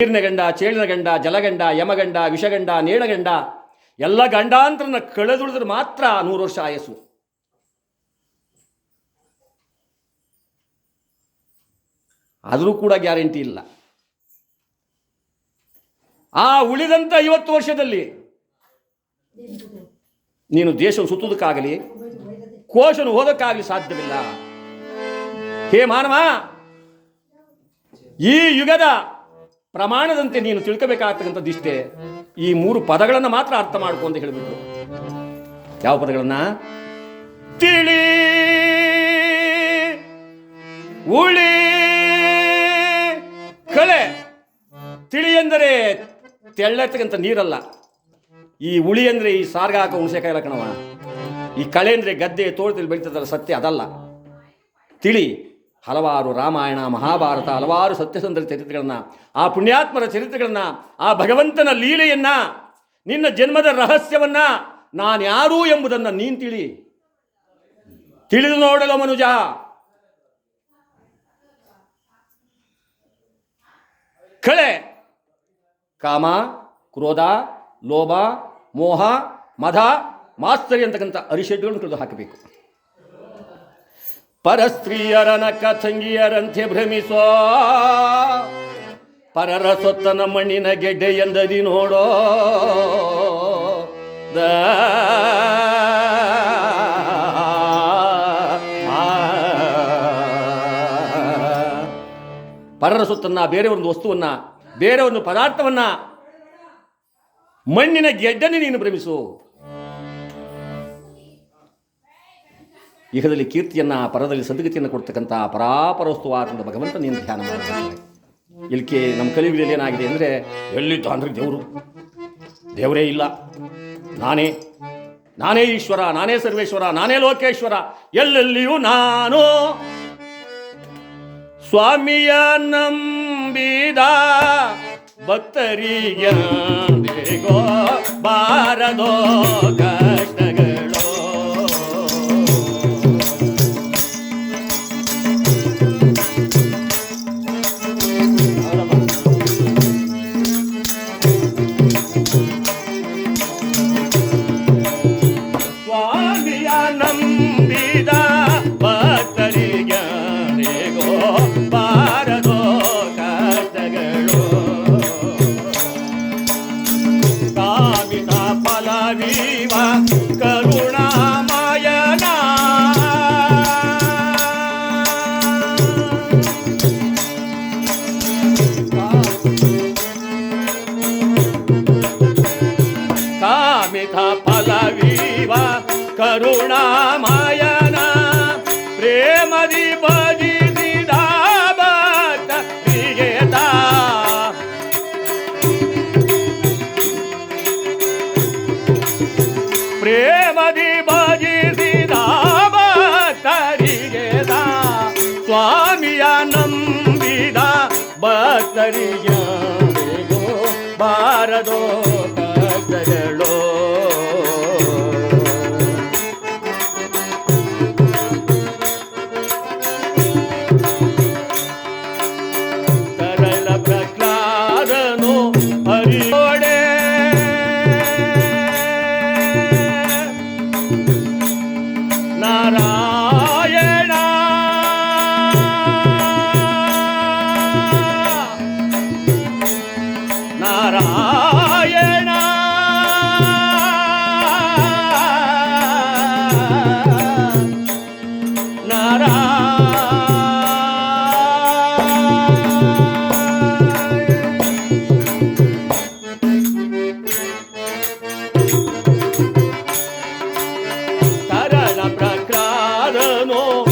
ನೀರಿನ ಗಂಡ ಚೇಳಿನ ಗಂಡ ಜಲಗಂಡ, ಯಮಗಂಡ, ವಿಷಗಂಡ ನೇಳಗಂಡ ಎಲ್ಲ ಗಂಡಾಂತರನ ಕಳೆದುಳಿದ್ರೆ ಮಾತ್ರ ನೂರು ವರ್ಷ ಆಯಸ್ಸು. ಆದರೂ ಕೂಡ ಗ್ಯಾರಂಟಿ ಇಲ್ಲ. ಆ ಉಳಿದಂಥ ಐವತ್ತು ವರ್ಷದಲ್ಲಿ ನೀನು ದೇಶ ಸುತ್ತುವುದಕ್ಕಾಗಲಿ, ಕೋಶನು ಓದಕ್ಕಾಗಲಿ ಸಾಧ್ಯವಿಲ್ಲ. ಹೇ ಮಾನವ, ಈ ಯುಗದ ಪ್ರಮಾಣದಂತೆ ನೀನು ತಿಳ್ಕೋಬೇಕಾಗ್ತಕ್ಕಂಥದ್ದಿಷ್ಟೇ ಈ ಮೂರು ಪದಗಳನ್ನು ಮಾತ್ರ ಅರ್ಥ ಮಾಡ್ಕೊ ಅಂತ ಹೇಳಿಬಿಟ್ರು. ಯಾವ ಪದಗಳನ್ನ? ತಿಳಿ, ಉಳಿ, ಕಳೆ. ತಿಳಿ ಎಂದರೆ ತೆಳ್ಳತಕ್ಕಂಥ ನೀರಲ್ಲ. ಈ ಉಳಿ ಅಂದರೆ ಈ ಸಾರ್ಗ ಹಾಕೋ ಹುಣಸೆಕಾಯಿ ಎಲ್ಲ ಕಣವ ಈ ಕಳೆ ಅಂದರೆ ಗದ್ದೆ ತೋಟದಲ್ಲಿ ಬೆಳೀತದಲ್ಲ ಸತ್ಯ, ಅದಲ್ಲ. ತಿಳಿ ಹಲವಾರು ರಾಮಾಯಣ, ಮಹಾಭಾರತ, ಹಲವಾರು ಸತ್ಯಸಂಧರ ಚರಿತ್ರೆಗಳನ್ನು, ಆ ಪುಣ್ಯಾತ್ಮರ ಚರಿತ್ರೆಗಳನ್ನು, ಆ ಭಗವಂತನ ಲೀಲೆಯನ್ನು, ನಿನ್ನ ಜನ್ಮದ ರಹಸ್ಯವನ್ನ ನಾನು ಯಾರು ಎಂಬುದನ್ನು ನೀನು ತಿಳಿ. ತಿಳಿದು ನೋಡಲು ಮನುಜ. ಕಳೆ, ಕಾಮ, ಕ್ರೋಧ, ಲೋಭ, ಮೋಹ ಮಧ ಮಾಸ್ತರಿ ಅಂತಕ್ಕಂಥ ಅರಿಷಡ್ಗಳನ್ನು ಕಳೆದು ಹಾಕಬೇಕು ಪರಸ್ತ್ರೀಯರನ ಕಥಂಗಿಯರಂತೆ ಭ್ರಮಿಸೋ ಪರರ ಸೊತ್ತನ ಮಣ್ಣಿನ ಗೆಡ್ಡೆ ಎಂದದಿ ನೋಡೋ. ದ ಪರರ ಸೊತ್ತನ್ನ ಬೇರೆ ಒಂದು ವಸ್ತುವನ್ನ, ಬೇರೆ ಒಂದು ಪದಾರ್ಥವನ್ನ ಮಣ್ಣಿನ ಗೆಡ್ಡನೆ ನೀನು ಭ್ರಮಿಸು. ಇಹದಲ್ಲಿ ಕೀರ್ತಿಯನ್ನ ಪರದಲ್ಲಿ ಸದ್ಗತಿಯನ್ನು ಕೊಡ್ತಕ್ಕಂಥ ಪರಾಪರ ವಸ್ತುವಾದಂಥ ಭಗವಂತ ನೀನು ಧ್ಯಾನ ಮಾಡ್ತಾನೆ ಇಲ್ಕೆ ನಮ್ಮ ಕಲಿಯುಗದಲ್ಲಿ ಏನಾಗಿದೆ ಅಂದರೆ ಎಲ್ಲಿದ್ದ ಅಂದ್ರೆ ದೇವರು? ದೇವರೇ ಇಲ್ಲ. ನಾನೇ. ನಾನೇ ಈಶ್ವರ, ನಾನೇ ಸರ್ವೇಶ್ವರ, ನಾನೇ ಲೋಕೇಶ್ವರ, ಎಲ್ಲೆಲ್ಲಿಯೂ ನಾನು. ಸ್ವಾಮಿಯ ನಂಬಿದ ಭಕ್ತರಿಗೆ ಬಾರದೋ ಕರುಣಾಮಯನ ಪ್ರೇಮದಿ ಬದಿಸಿದ ಭಕ್ತರಿಗೆ ತಾ ಪ್ರೇಮದಿ ಭಜಿಸಿದ ಭಕ್ತರಿಗೆ ದಾ. ಸ್ವಾಮಿಯ ನಂಬಿದ ಭಕ್ತರಿಗೆ ಬಾರದೋ ಕಷ್ಟಗಳು no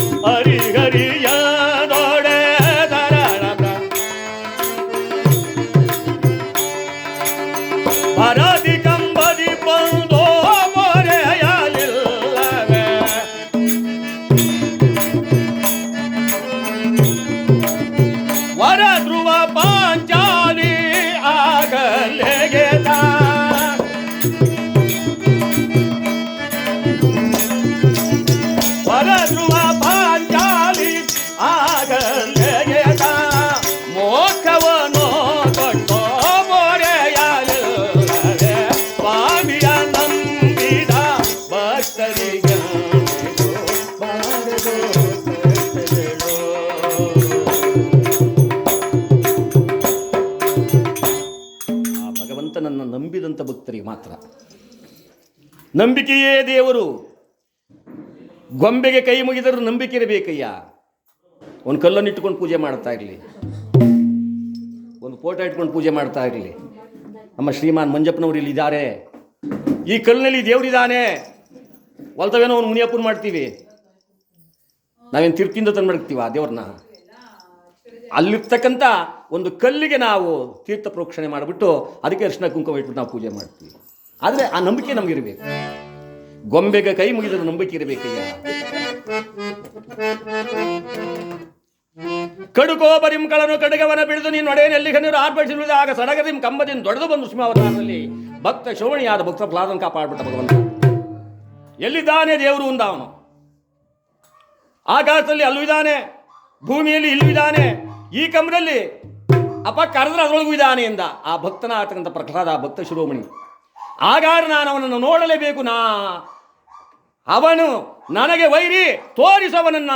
ನಂಬಿಕೆಯೇ ದೇವರು. ಗೊಂಬೆಗೆ ಕೈ ಮುಗಿದರೂ ನಂಬಿಕೆ ಇರಬೇಕಯ್ಯ. ಒಂದು ಕಲ್ಲನ್ನು ಇಟ್ಕೊಂಡು ಪೂಜೆ ಮಾಡ್ತಾ ಇರಲಿ. ಒಂದು ಫೋಟೋ ಇಟ್ಕೊಂಡು ಪೂಜೆ ಮಾಡ್ತಾ ಇರಲಿ. ನಮ್ಮ ಶ್ರೀಮಾನ್ ಮಂಜಪ್ಪನವರು ಇಲ್ಲಿ ಇದ್ದಾರೆ ಈ ಕಲ್ಲಿನಲ್ಲಿ ದೇವರಿದ್ದಾನೆ ಹೊಲ್ತವೇನೋ ಅವನು ಮುನಿಯಪ್ಪನ ಮಾಡ್ತೀವಿ. ನಾವೇನು ತಿರ್ಕಿಂದ ತಂದು ಮಾಡ್ತೀವ ದೇವ್ರನ್ನ? ಅಲ್ಲಿರ್ತಕ್ಕಂಥ ಒಂದು ಕಲ್ಲಿಗೆ ನಾವು ತೀರ್ಥ ಪ್ರೋಕ್ಷಣೆ ಮಾಡಿಬಿಟ್ಟು ಅದಕ್ಕೆ ಅರ್ಶಿನ ಕುಂಕುಮ ಇಟ್ಬಿಟ್ಟು ನಾವು ಪೂಜೆ ಮಾಡ್ತೀವಿ. ಆದರೆ ಆ ನಂಬಿಕೆ ನಮಗಿರಬೇಕು. ಗೊಂಬೆಗೆ ಕೈ ಮುಗಿದ ನಂಬಿಕೆ ಇರಬೇಕಯ್ಯ. ಕಡುಕೋ ಬರಿಂಕಳನು ಕಡಗವನ ಬಿಡಿದು ನೀನು ಒಡೆಯಲ್ಲಿ ಕಣ್ಣೀರು ಆರ್ಭಟಿಸಿರುವುದು. ಆಗ ಸಡಗದಿಂ ಕಂಬದಿಂದ ದೊಡ್ಡದು ಬಂದು ಸಿಂಹಾವತಾರದಲ್ಲಿ ಭಕ್ತ ಶೋಣಿಯಾದ ಭಕ್ತ ಪ್ರಹ್ಲಾದನ ಕಾಪಾಡ್ಬಿಟ್ಟ ಭಗವಂತ. ಎಲ್ಲಿದ್ದಾನೆ ದೇವರು ಅಂದ ಅವನು. ಆಕಾಶದಲ್ಲಿ ಅಲ್ಲೂ ಭೂಮಿಯಲ್ಲಿ ಇಲ್ಲೂ ಈ ಕಂಬದಲ್ಲಿ ಅಪ್ಪ ಕರೆದ್ರೆ ಅದರೊಳಗೂ ಇದ್ದಾನೆ ಎಂದ ಆ ಭಕ್ತನ ಆತಕ್ಕಂಥ ಪ್ರಹ್ಲಾದ ಭಕ್ತ ಶಿರೋಮಣಿ. ಆಗಾರ ನಾನು ಅವನನ್ನು ನೋಡಲೇಬೇಕು ನಾ. ಅವನು ನನಗೆ ವೈರಿ ತೋರಿಸವನನ್ನ.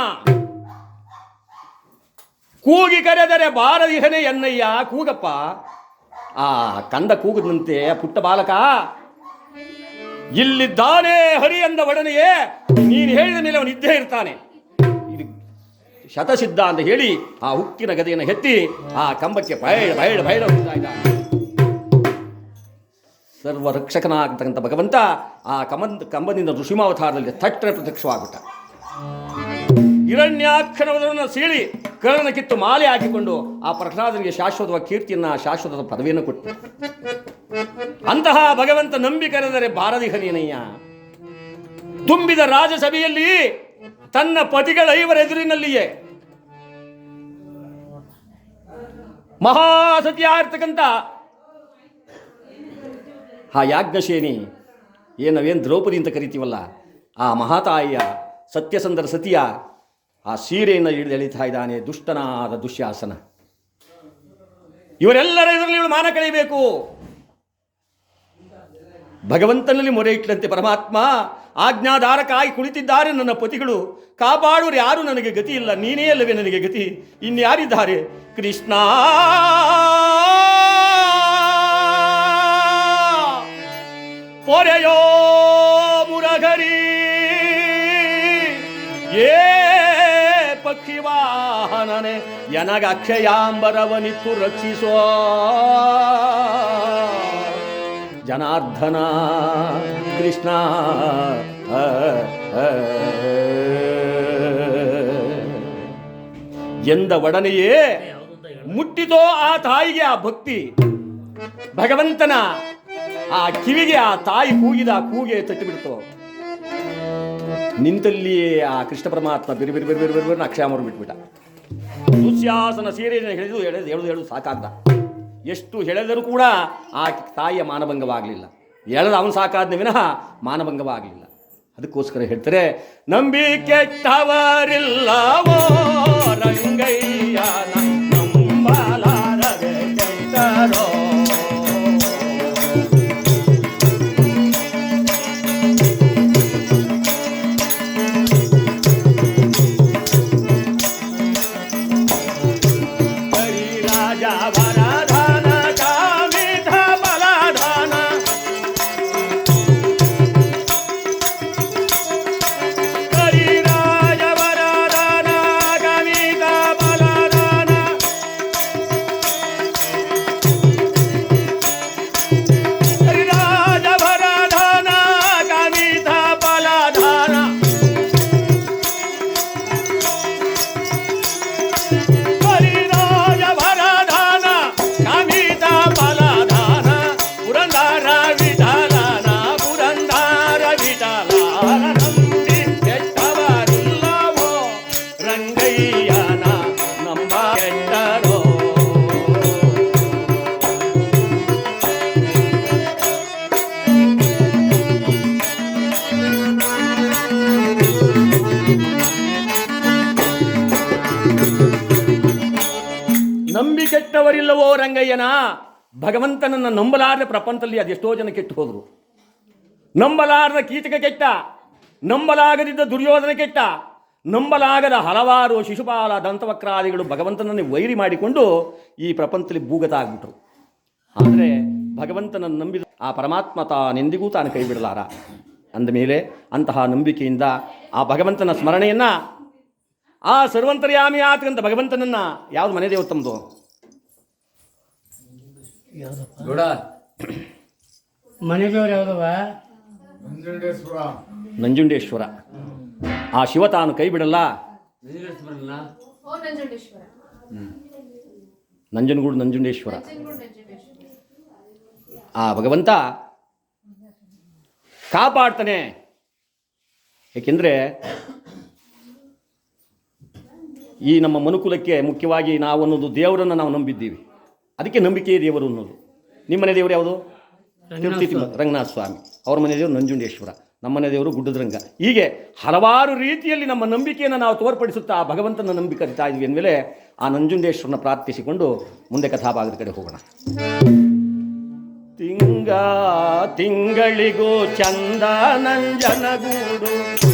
ಕೂಗಿ ಕರೆದರೆ ಬಾರದಿಹನೆ ಎನ್ನಯ್ಯ, ಕೂಗಪ್ಪ. ಆ ಕಂದ ಕೂಗದಂತೆ ಪುಟ್ಟ ಬಾಲಕ. ಇಲ್ಲಿದ್ದಾನೆ ಹರಿ ಅಂದ ಒಡನೆಯೇ, ನೀನು ಹೇಳಿದ ಮೇಲೆ ಅವನು ಇದ್ದೇ ಇರ್ತಾನೆ. ಶತಸಿದ್ಧ ಅಂತ ಹೇಳಿ ಆ ಉಕ್ಕಿನ ಗದೆಯನ್ನು ಹೆತ್ತಿ ಆ ಕಂಬಕ್ಕೆ ಬಯಳ ಬಯಳ ಭಯ ಹೋಗ್ತಾ ಸರ್ವ ರಕ್ಷಕನಾಗತಕ್ಕಂಥ ಭಗವಂತ ಆ ಕಮಂದ ಕಂಬನಿಂದ ಋಷಿಮಾವತಾರದಲ್ಲಿ ತಟ್ಟನೆ ಪ್ರತ್ಯಕ್ಷವಾಗುತ್ತ ಹಿರಣ್ಯಾಕ್ಷರವನ್ನು ಸೀಳಿ ಕರ್ಣನ ಕಿತ್ತು ಮಾಲೆ ಹಾಕಿಕೊಂಡು ಆ ಪ್ರಹ್ಲಾದನಿಗೆ ಶಾಶ್ವತವ ಕೀರ್ತಿಯನ್ನ ಶಾಶ್ವತದ ಪದವಿಯನ್ನು ಕೊಟ್ಟು. ಅಂತಹ ಭಗವಂತ ನಂಬಿ ಕರೆದರೆ ಬಾರದಿ ಹನಿಯನಯ್ಯ ತುಂಬಿದ ರಾಜಸಭೆಯಲ್ಲಿ ತನ್ನ ಪತಿಗಳ ಐವರ ಎದುರಿನಲ್ಲಿಯೇ ಮಹಾಸತಿಯಾಗಿರ್ತಕ್ಕಂಥ ಆ ಯಾಜ್ಞಶೇನಿ ಏನು ನಾವೇನು ದ್ರೌಪದಿ ಅಂತ ಕರಿತೀವಲ್ಲ, ಆ ಮಹಾತಾಯಿಯ ಸತ್ಯಸಂದರ ಸತಿಯ ಆ ಸೀರೆಯನ್ನು ಹಿಡಿದು ಎಳಿತಾ ಇದ್ದಾನೆ ದುಷ್ಟನಾದ ದುಶ್ಯಾಸನ. ಇವರೆಲ್ಲರ ಇದರಲ್ಲಿ ಇವಳು ಮಾನ ಕಳೀಬೇಕು ಭಗವಂತನಲ್ಲಿ ಮೊರೆ ಇಟ್ಟಂತೆ ಪರಮಾತ್ಮ ಆಜ್ಞಾಧಾರಕ್ಕಾಗಿ ಕುಳಿತಿದ್ದಾರೆ ನನ್ನ ಪತಿಗಳು ಕಾಪಾಡುವರು ಯಾರು ನನಗೆ ಗತಿ ಇಲ್ಲ, ನೀನೇ ಅಲ್ಲವೇ ನನಗೆ ಗತಿ, ಇನ್ಯಾರಿದ್ದಾರೆ? ಕೃಷ್ಣ! ಪೊರೆಯೋ ಮುರಗರಿ ಏ ಪಕ್ಷಿ ವಾಹನನೆ ಎನಗ ಅಕ್ಷಯಾಂಬರವನಿತ್ತು ರಕ್ಷಿಸೋ ಜನಾರ್ದನ ಕೃಷ್ಣ. ಎಂದ ಒಡನೆಯೇ ಮುಟ್ಟಿತೋ ಆ ತಾಯಿಗೆ ಆ ಭಕ್ತಿ. ಭಗವಂತನ ಆ ಕಿವಿಗೆ ಆ ತಾಯಿ ಕೂಗಿದ ಆ ಕೂಗೆ ತಟ್ಟಿ ಬಿಡ್ತು ನಿಂತಲ್ಲಿಯೇ ಆ ಕೃಷ್ಣ ಪರಮಾತ್ಮ ಬಿರು ಬಿರು ಬಿರು ಬಿರು ಬಿರು ಬಿರಿ ಅಕ್ಷಾಮರು ಬಿಟ್ಬಿಟ್ಟ. ದುಶ್ಯಾಸನ ಸೀರೆಯನ್ನು ಹೇಳಿದು ಎಳೆದು ಎಳೆದು ಹೇಳುದು ಸಾಕಾಗ್ದ. ಎಷ್ಟು ಎಳೆದರೂ ಕೂಡ ಆ ತಾಯಿಯ ಮಾನಭಂಗವಾಗಲಿಲ್ಲ. ಎಳೆದು ಅವನು ಸಾಕಾದ್ನ ವಿನಃ ಮಾನಭಂಗವಾಗಲಿಲ್ಲ. ಅದಕ್ಕೋಸ್ಕರ ಹೇಳ್ತಾರೆ ನಂಬಿ ಕೆಟ್ಟವರಿಲ್ಲವೋ ರಂಗಯ್ಯ ನಂಬಲಾರದೆ ಜನ ಭಗವಂತನನ್ನು ನಂಬಲಾರದ ಪ್ರಪಂಚದಲ್ಲಿ ಅದೆಷ್ಟೋ ಜನ ಕೆಟ್ಟು ಹೋದರು. ನಂಬಲಾರದ ಕೀಚಕ ಕೆಟ್ಟ, ನಂಬಲಾಗದಿದ್ದ ದುರ್ಯೋಧನ ಕೆಟ್ಟ, ನಂಬಲಾಗದ ಹಲವಾರು ಶಿಶುಪಾಲ ದಂತವಕ್ರಾದಿಗಳು ಭಗವಂತನನ್ನೇ ವೈರಿ ಮಾಡಿಕೊಂಡು ಈ ಪ್ರಪಂಚದಲ್ಲಿ ಭೂಗತ ಆಗ್ಬಿಟ್ರು. ಆದರೆ ಭಗವಂತನನ್ನು ನಂಬಿದ ಆ ಪರಮಾತ್ಮ ತಾನೆಂದಿಗೂ ತಾನು ಕೈ ಬಿಡಲಾರ. ಅಂದಮೇಲೆ ಅಂತಹ ನಂಬಿಕೆಯಿಂದ ಆ ಭಗವಂತನ ಸ್ಮರಣೆಯನ್ನು ಆ ಸರ್ವಂತರ್ಯಾಮಿ ಆತಕ್ಕಂಥ ಭಗವಂತನನ್ನು ಯಾವುದು ಮನೆ ದೇವತ್ತಮ್ಮದು ನಂಜುಂಡೇಶ್ವರ. ಆ ಶಿವ ತಾನು ಕೈ ಬಿಡಲ್ಲ? ನಂಜನಗೂಡು ನಂಜುಂಡೇಶ್ವರ. ಆ ಭಗವಂತ ಕಾಪಾಡ್ತಾನೆ. ಏಕೆಂದರೆ ಈ ನಮ್ಮ ಮನುಕುಲಕ್ಕೆ ಮುಖ್ಯವಾಗಿ ನಾವು ಅನ್ನೋದು ದೇವರನ್ನು ನಾವು ನಂಬಿದ್ದೀವಿ. ಅದಕ್ಕೆ ನಂಬಿಕೆ ದೇವರು ಅನ್ನೋದು. ನಿಮ್ಮ ಮನೆ ದೇವರು ಯಾವುದು? ತಿರುಪತಿ ರಂಗನಾಥ ಸ್ವಾಮಿ. ಅವ್ರ ಮನೆ ದೇವರು ನಂಜುಂಡೇಶ್ವರ. ನಮ್ಮ ಮನೆ ದೇವರು ಗುಡ್ಡದ್ರಂಗ. ಹೀಗೆ ಹಲವಾರು ರೀತಿಯಲ್ಲಿ ನಮ್ಮ ನಂಬಿಕೆಯನ್ನು ನಾವು ತೋರ್ಪಡಿಸುತ್ತಾ ಆ ಭಗವಂತನ ನಂಬಿಕೆ ತಾಯಿದ್ವಿ ಇದ್ವಿ ಅಂದಮೇಲೆ ಆ ನಂಜುಂಡೇಶ್ವರನ ಪ್ರಾರ್ಥಿಸಿಕೊಂಡು ಮುಂದೆ ಕಥಾಭಾಗದ ಕಡೆ ಹೋಗೋಣ. ತಿಂಗ ತಿಂಗಳಿಗೂ ಚಂದ ನಂಜನಗೂಡು.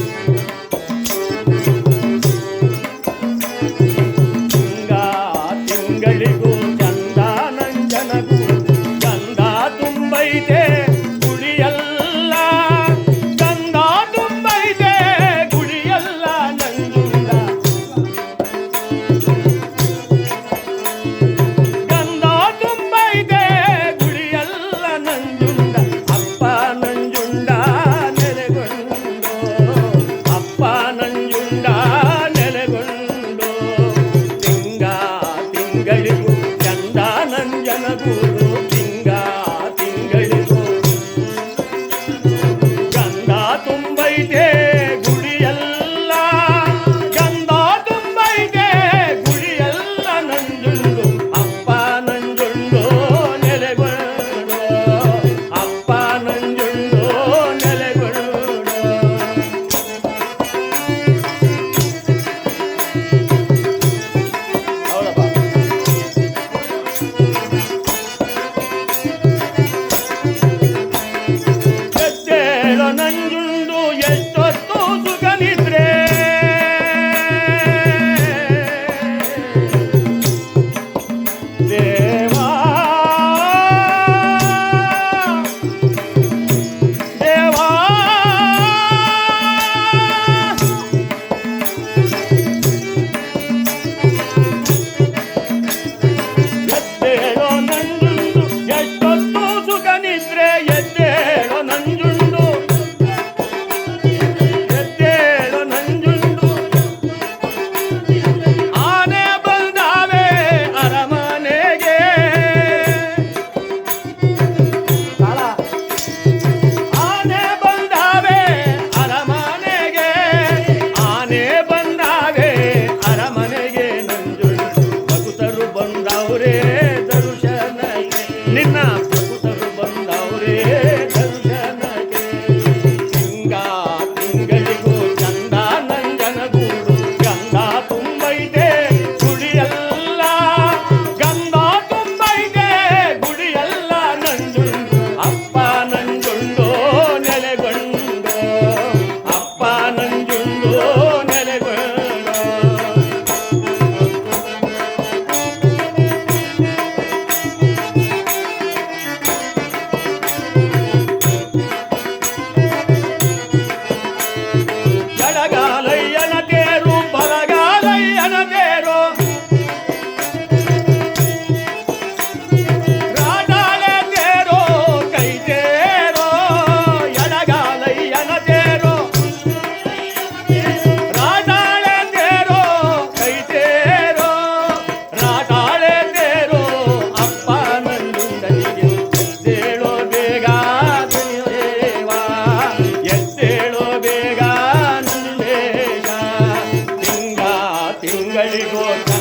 கழிகோத்த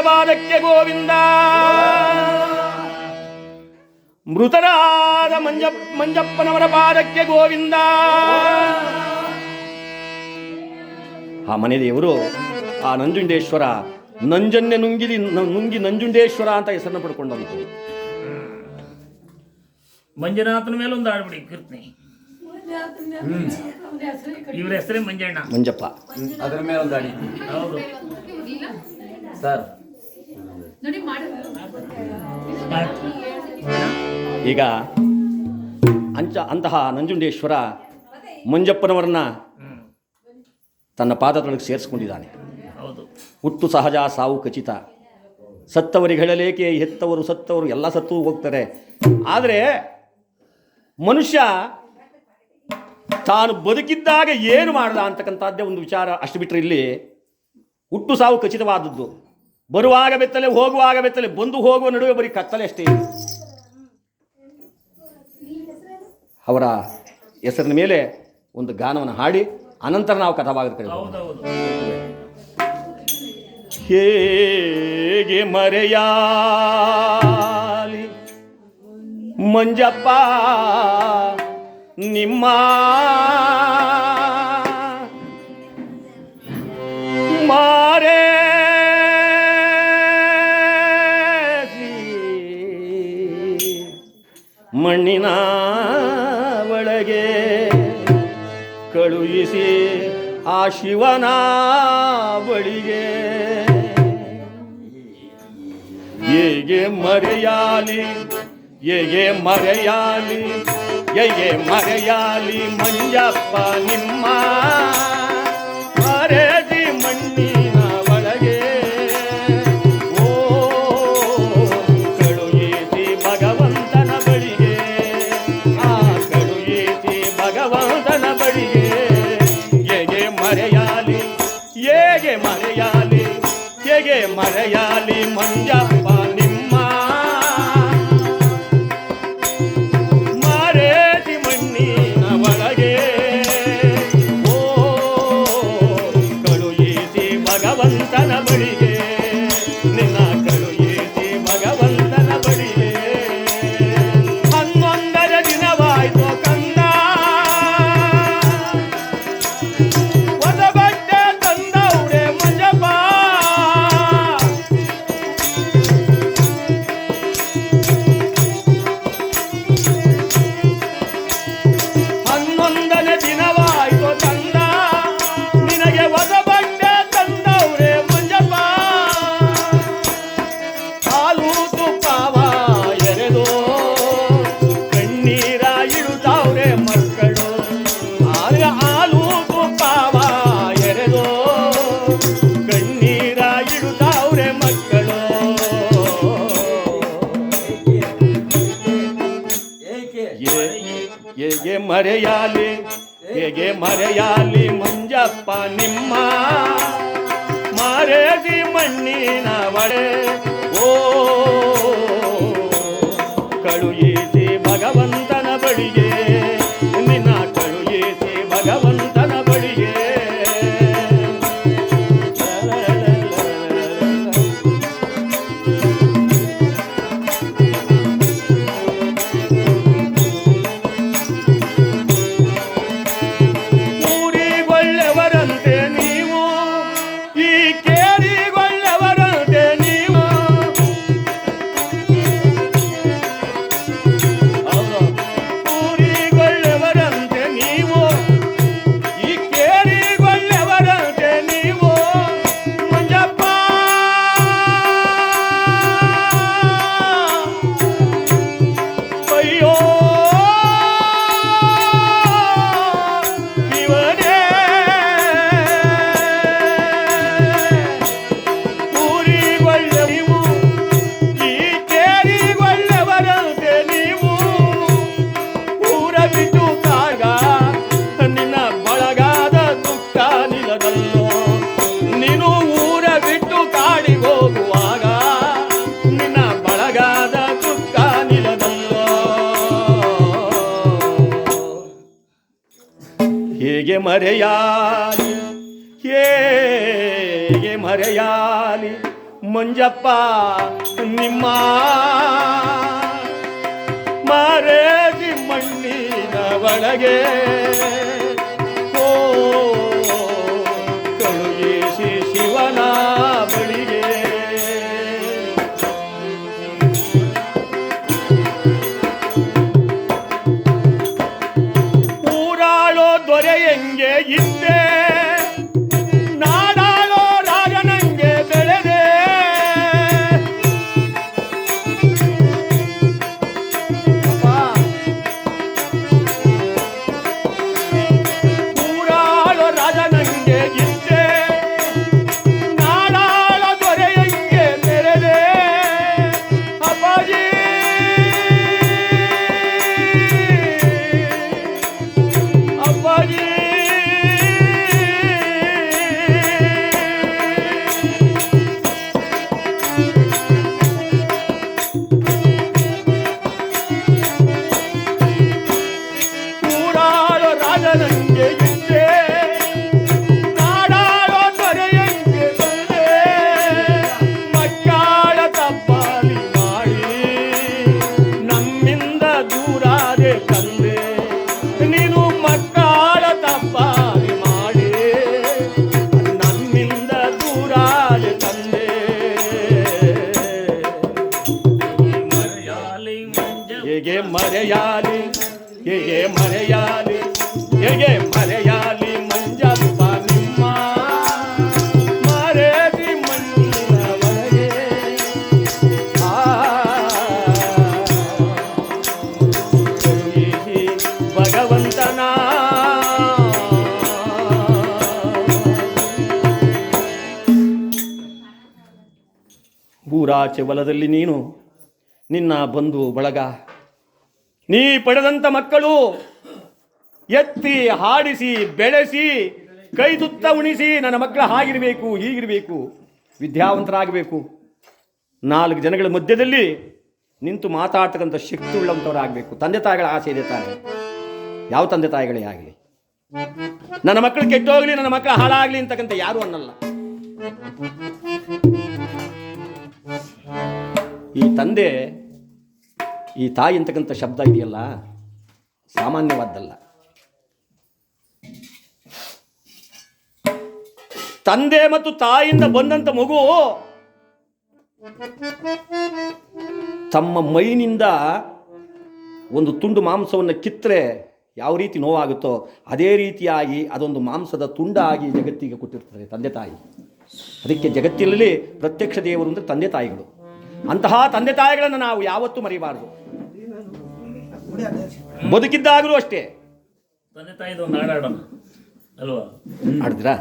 ಪಾದಕ್ಕೆ ಗೋವಿಂದ. ಮೃತರಾದ ಮಂಜ ಮಂಜಪ್ಪನವರ ಪಾದಕ್ಕೆ ಗೋವಿಂದ. ಆ ಮನೆ ದೇವರು ಆ ನಂಜುಂಡೇಶ್ವರ ನಂಜನ್ಯ ನುಂಗಿಲಿ ನುಂಗಿ ನಂಜುಂಡೇಶ್ವರ ಅಂತ ಹೆಸರನ್ನು ಪಡ್ಕೊಂಡಂತು ಮಂಜುನಾಥನ ಮೇಲೆ ಒಂದು ಆಡ್ಬಿಡಿ ಕೀರ್ತನೆ. ಇವ್ರ ಹೆಸರೇ ಮಂಜಣ್ಣ. ಮಂಜಪ್ಪ. ಅದರ ಮೇಲೆ ಒಂದು ಆಡಿ. ಹೌದು. ಸರ್ ಈಗ ಅಂಚ ಅಂತಹ ನಂಜುಂಡೇಶ್ವರ ಮಂಜಪ್ಪನವರನ್ನ ತನ್ನ ಪಾದದೊಳಗೆ ಸೇರಿಸ್ಕೊಂಡಿದ್ದಾನೆ. ಹೌದು. ಹುಟ್ಟು ಸಹಜ ಸಾವು ಖಚಿತ. ಸತ್ತವರಿಗೆ ಹೇಳಲೇಕೆ ಹೆತ್ತವರು ಸತ್ತವರು ಎಲ್ಲ ಸತ್ತು ಹೋಗ್ತಾರೆ. ಆದರೆ ಮನುಷ್ಯ ತಾನು ಬದುಕಿದ್ದಾಗ ಏನು ಮಾಡ್ದ ಅಂತಕ್ಕಂಥದ್ದೇ ಒಂದು ವಿಚಾರ ಅಷ್ಟು ಬಿಟ್ಟರೆ ಇಲ್ಲಿ ಹುಟ್ಟು ಸಾವು ಖಚಿತವಾದದ್ದು. ಬರುವಾಗ ಬೆತ್ತಲೆ ಹೋಗುವಾಗ ಬೆತ್ತಲೆ ಬಂದು ಹೋಗುವ ನಡುವೆ ಬರೀ ಕತ್ತಲೆ ಅಷ್ಟೇ. ಅವರ ಹೆಸರಿನ ಮೇಲೆ ಒಂದು ಗಾನವನ್ನು ಹಾಡಿ ಅನಂತರ ನಾವು ಕಥಾಭಾಗದ ಕಡೆ ಹೇಗೆ ಮರೆಯಾಲಿ ಮಂಜಪ್ಪ ನಿಮ್ಮ ಮಾರೇ ಮಣ್ಣಿನ ಒಳಗೆ ಕಳುಹಿಸಿ ಆ ಶಿವನ ಬಳಿಗೆ. ಹೇಗೆ ಮರೆಯಾಲಿ ಹೇಗೆ ಮರೆಯಾಲಿ ಹೇಗೆ ಮರೆಯಾಲಿ ಮಂಜಪ್ಪ ನಿಮ್ಮ ಮರೆಯಾಲಿ ಮಂಜಪ್ಪ ನಿಮ್ಮ ಮರೆಯಾಲಿ. ಹೇಗೆ ಮರೆಯಾಲಿ. ಮಂಜಪ್ಪ ನಿಮ್ಮ ಮರೆದಿ ಮಣ್ಣಿನ ಒಳಗೆ. ಊರಾಚೆ ಹೊಲದಲ್ಲಿ ನೀನು, ನಿನ್ನ ಬಂಧು ಬಳಗ. ನೀ ಪಡೆದಂಥ ಮಕ್ಕಳು ಎತ್ತಿ, ಹಾಡಿಸಿ, ಬೆಳೆಸಿ, ಕೈ ತುತ್ತ ಉಣಿಸಿ ನನ್ನ ಮಕ್ಕಳು ಹಾಗಿರಬೇಕು, ಹೀಗಿರಬೇಕು, ವಿದ್ಯಾವಂತರಾಗಬೇಕು. ನಾಲ್ಕು ಜನಗಳ ಮಧ್ಯದಲ್ಲಿ ನಿಂತು ಮಾತಾಡ್ತಕ್ಕಂಥ ಶಕ್ತಿ ಉಳ್ಳಂಥವರಾಗಬೇಕು. ತಂದೆ ತಾಯಿಗಳ ಆಸೆ ಇದೆ ತಾನೆ. ಯಾವ ತಂದೆ ತಾಯಿಗಳೇ ಆಗಲಿ. ನನ್ನ ಮಕ್ಕಳು ಕೆಟ್ಟೋಗ್ಲಿ, ನನ್ನ ಮಕ್ಕಳು ಹಾಳಾಗಲಿ ಅಂತಕ್ಕಂಥ ಯಾರು ಅನ್ನಲ್ಲ. ಈ ತಂದೆ, ಈ ತಾಯಿ ಅಂತಕ್ಕಂಥ ಶಬ್ದ ಇದೆಯಲ್ಲ? ಸಾಮಾನ್ಯವಾದ್ದಲ್ಲ. ತಂದೆ ಮತ್ತು ತಾಯಿಯಿಂದ ಬಂದಂಥ ಮಗು ತಮ್ಮ ಮೈನಿಂದ ಒಂದು ತುಂಡು ಮಾಂಸವನ್ನು ಕಿತ್ತರೆ ಯಾವ ರೀತಿ ನೋವಾಗುತ್ತೋ ಅದೇ ರೀತಿಯಾಗಿ ಅದೊಂದು ಮಾಂಸದ ತುಂಡಾಗಿ ಜಗತ್ತಿಗೆ ಕೊಟ್ಟಿರ್ತಾರೆ ತಂದೆ ತಾಯಿ. ಅದಕ್ಕೆ ಜಗತ್ತಿನಲ್ಲಿ ಪ್ರತ್ಯಕ್ಷ ದೇವರು ಅಂದರೆ ತಂದೆ ತಾಯಿಗಳು. ಅಂತಹ ತಂದೆ ತಾಯಿಗಳನ್ನು ನಾವು ಯಾವತ್ತೂ ಮರಿಬಾರದು. ಬದುಕಿದ್ದಾಗಲೂ ಅಷ್ಟೇ. ತಂದೆ ತಾಯಿದು ಒಂದು ಹಾಡಾಡೋಣ ಅಲ್ವಾ? ಆಡಿದ್ರಾ